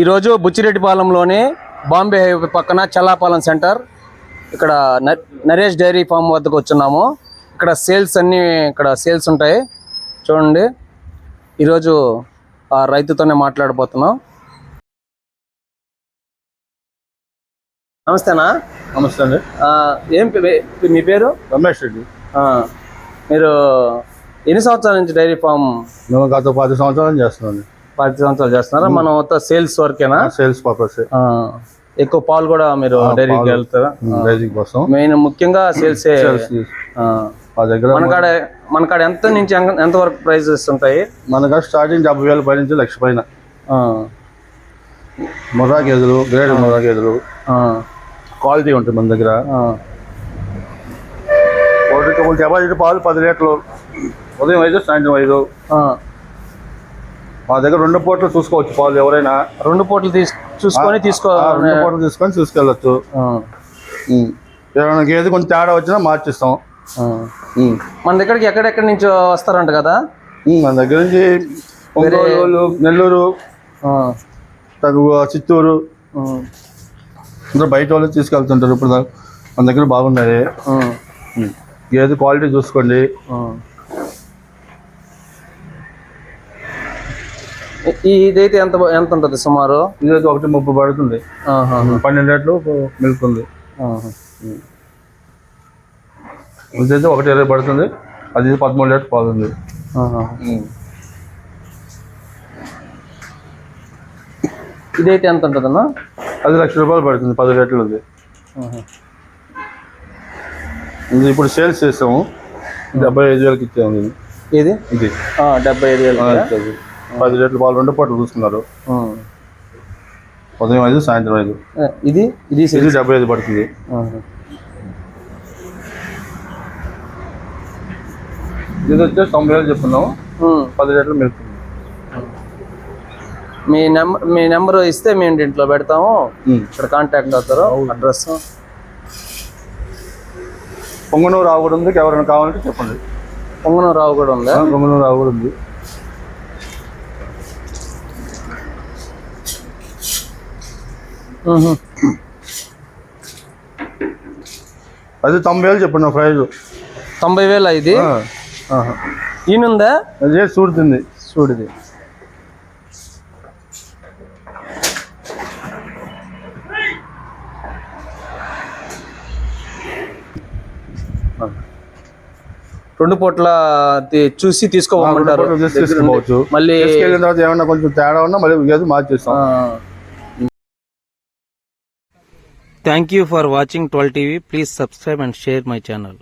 ఈరోజు బుచ్చిరెడ్డిపాలెంలోని బాంబే హైవే పక్కన చల్లాపాలెం సెంటర్ ఇక్కడ నరేష్ డైరీ ఫామ్ వద్దకు వచ్చున్నాము ఇక్కడ సేల్స్ అన్నీ ఇక్కడ సేల్స్ ఉంటాయి చూడండి ఈరోజు ఆ రైతుతోనే మాట్లాడబోతున్నాం నమస్తేనా నమస్తే అండి ఏం మీ పేరు రమేష్ రెడ్డి మీరు ఎన్ని సంవత్సరాల నుంచి డైరీ ఫామ్ మేము గత పది సంవత్సరాలు చేస్తున్నాం పది సంవత్సరాలు చేస్తున్నారా మనం సేల్స్ వర్కేనా సేల్స్ పర్పస్ ఎక్కువ పాలు కూడా మీరు డైరీకి వెళ్తారా డైరీ కోసం మెయిన్ ముఖ్యంగా సేల్స్ మన దగ్గర మనకాడ మనకాడ ఎంత నుంచి ఎంత వరకు ప్రైజెస్ ఉంటాయి మనకాడ స్టార్టింగ్ డెబ్బై వేల పై నుంచి లక్ష పైన ముర్రా గేదెలు గ్రేడ్ ముర్రా గేదెలు క్వాలిటీ ఉంటుంది మన దగ్గర ఒకటి పాలు పది లీటర్లు ఉదయం ఐదు సాయంత్రం ఐదు మా దగ్గర రెండు పోట్లు చూసుకోవచ్చు పాలు ఎవరైనా రెండు తీసు చూసుకొని తీసుకోవాలి రెండు పోట్లు తీసుకొని తీసుకెళ్ళచ్చు ఏమైనా గేదె కొంచెం తేడా వచ్చినా మార్చిస్తాం మన దగ్గరికి ఎక్కడెక్కడి నుంచి వస్తారంట కదా మన దగ్గర నుంచి ఒంగోలు నెల్లూరు చిత్తూరు అందరూ బయట వాళ్ళు తీసుకెళ్తుంటారు ఇప్పుడు మన దగ్గర బాగున్నది గేదె క్వాలిటీ చూసుకోండి ఇదైతే ఎంత ఎంత ఉంటుంది సుమారు ఇదైతే ఒకటి ముప్పై పడుతుంది పన్నెండు రెట్లు మిల్క్ ఉంది ఇదైతే ఒకటి ఇరవై పడుతుంది అది పదమూడు లీటర్ పాలు ఉంది ఇదైతే ఎంత ఉంటుంది అన్న అది లక్ష రూపాయలు పడుతుంది పది లీటర్లు ఉంది ఇది ఇప్పుడు సేల్స్ చేస్తాము డెబ్బై ఐదు వేలకి ఇచ్చాము ఇది ఇది డెబ్బై ఐదు వేలు పది లీటర్ల పాలు రెండు పాటలు చూసుకున్నారు ఉదయం ఐదు సాయంత్రం ఐదు ఇది ఇది ఇది డెబ్బై ఐదు పడుతుంది ఇది వచ్చే తొంభై వేలు చెప్తున్నాము పది లీటర్లు మిల్క్ మీ నెంబర్ మీ నెంబర్ ఇస్తే మేము ఇంట్లో పెడతాము ఇక్కడ కాంటాక్ట్ అవుతారు అడ్రస్ పొంగనూరు రావు కూడా ఉంది ఎవరైనా కావాలంటే చెప్పండి పొంగనూరు రావు కూడా ఉంది పొంగనూరు రావు కూడా ఉంది అది తొంభై వేలు చెప్పండి ప్రైజ్ తొంభై వేలు ఇది ఈయనుందా అదే చూడుతుంది చూడుది రెండు పూట్ల చూసి తీసుకోమంటారు మళ్ళీ తర్వాత ఏమన్నా కొంచెం తేడా ఉన్నా మళ్ళీ మార్చేస్తాం Thank you for watching 12TV. Please subscribe and share my channel.